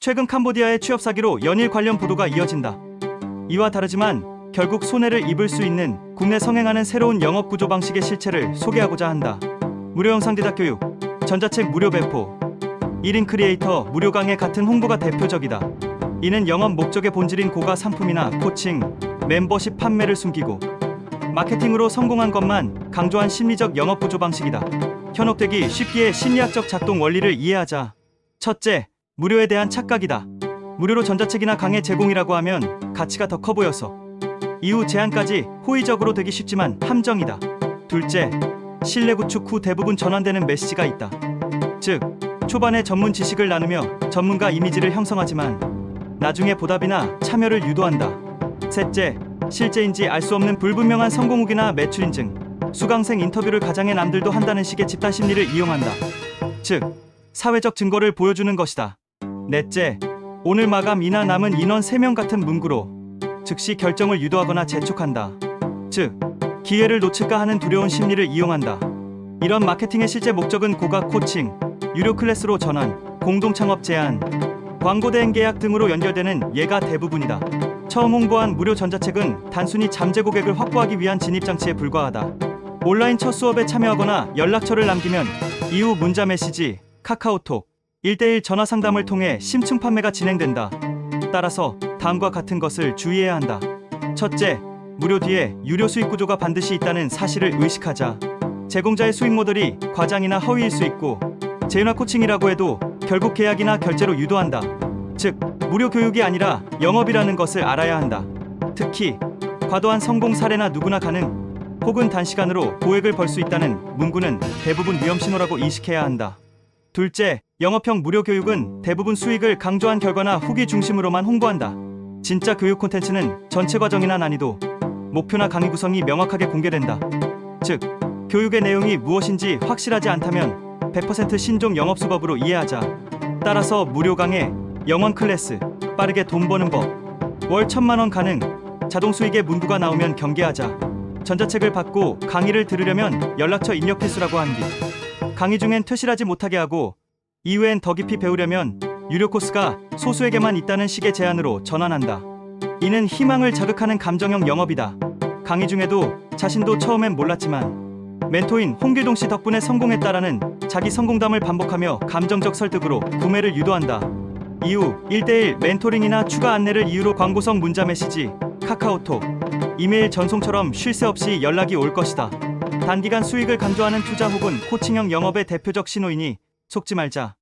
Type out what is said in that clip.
최근 캄보디아의 취업 사기로 연일 관련 보도가 이어진다. 이와 다르지만 결국 손해를 입을 수 있는 국내 성행하는 새로운 영업 구조 방식의 실체를 소개하고자 한다. 무료 영상 제작 교육, 전자책 무료 배포, 1인 크리에이터 무료 강의 같은 홍보가 대표적이다. 이는 영업 목적의 본질인 고가 상품이나 코칭, 멤버십 판매를 숨기고 마케팅으로 성공한 것만 강조한 심리적 영업 구조 방식이다. 현혹되기 쉽기에 심리학적 작동 원리를 이해하자. 첫째, 무료에 대한 착각이다. 무료로 전자책이나 강의 제공이라고 하면 가치가 더 커 보여서 이후 제한까지 호의적으로 되기 쉽지만 함정이다. 둘째, 신뢰 구축 후 대부분 전환되는 메시지가 있다. 즉, 초반에 전문 지식을 나누며 전문가 이미지를 형성하지만 나중에 보답이나 참여를 유도한다. 셋째, 실제인지 알 수 없는 불분명한 성공 후기나 매출 인증, 수강생 인터뷰를 가장의 남들도 한다는 식의 집단 심리를 이용한다. 즉, 사회적 증거를 보여주는 것이다. 넷째, 오늘 마감 이나 남은 인원 3명 같은 문구로 즉시 결정을 유도하거나 재촉한다. 즉, 기회를 놓칠까 하는 두려운 심리를 이용한다. 이런 마케팅의 실제 목적은 고가 코칭, 유료 클래스로 전환, 공동 창업 제한, 광고 대행 계약 등으로 연결되는 예가 대부분이다. 처음 홍보한 무료 전자책은 단순히 잠재 고객을 확보하기 위한 진입 장치에 불과하다. 온라인 첫 수업에 참여하거나 연락처를 남기면 이후 문자 메시지, 카카오톡, 1대1 전화 상담을 통해 심층 판매가 진행된다. 따라서 다음과 같은 것을 주의해야 한다. 첫째, 무료 뒤에 유료 수익 구조가 반드시 있다는 사실을 의식하자. 제공자의 수익 모델이 과장이나 허위일 수 있고 재윤화 코칭이라고 해도 결국 계약이나 결제로 유도한다. 즉, 무료 교육이 아니라 영업이라는 것을 알아야 한다. 특히 과도한 성공 사례나 누구나 가능 혹은 단시간으로 고액을 벌 수 있다는 문구는 대부분 위험 신호라고 인식해야 한다. 둘째, 영업형 무료 교육은 대부분 수익을 강조한 결과나 후기 중심으로만 홍보한다. 진짜 교육 콘텐츠는 전체 과정이나 난이도, 목표나 강의 구성이 명확하게 공개된다. 즉, 교육의 내용이 무엇인지 확실하지 않다면 100% 신종 영업 수법으로 이해하자. 따라서 무료 강의, 영원 클래스, 빠르게 돈 버는 법, 월 천만 원 가능, 자동 수익의 문구가 나오면 경계하자. 전자책을 받고 강의를 들으려면 연락처 입력 필수라고 한뒤 강의 중엔 퇴실하지 못하게 하고 이후엔 더 깊이 배우려면 유료 코스가 소수에게만 있다는 식의 제안으로 전환한다. 이는 희망을 자극하는 감정형 영업이다. 강의 중에도 자신도 처음엔 몰랐지만 멘토인 홍길동 씨 덕분에 성공했다라는 자기 성공담을 반복하며 감정적 설득으로 구매를 유도한다. 이후 1대1 멘토링이나 추가 안내를 이유로 광고성 문자 메시지, 카카오톡, 이메일 전송처럼 쉴 새 없이 연락이 올 것이다. 단기간 수익을 강조하는 투자 혹은 코칭형 영업의 대표적 신호이니 속지 말자.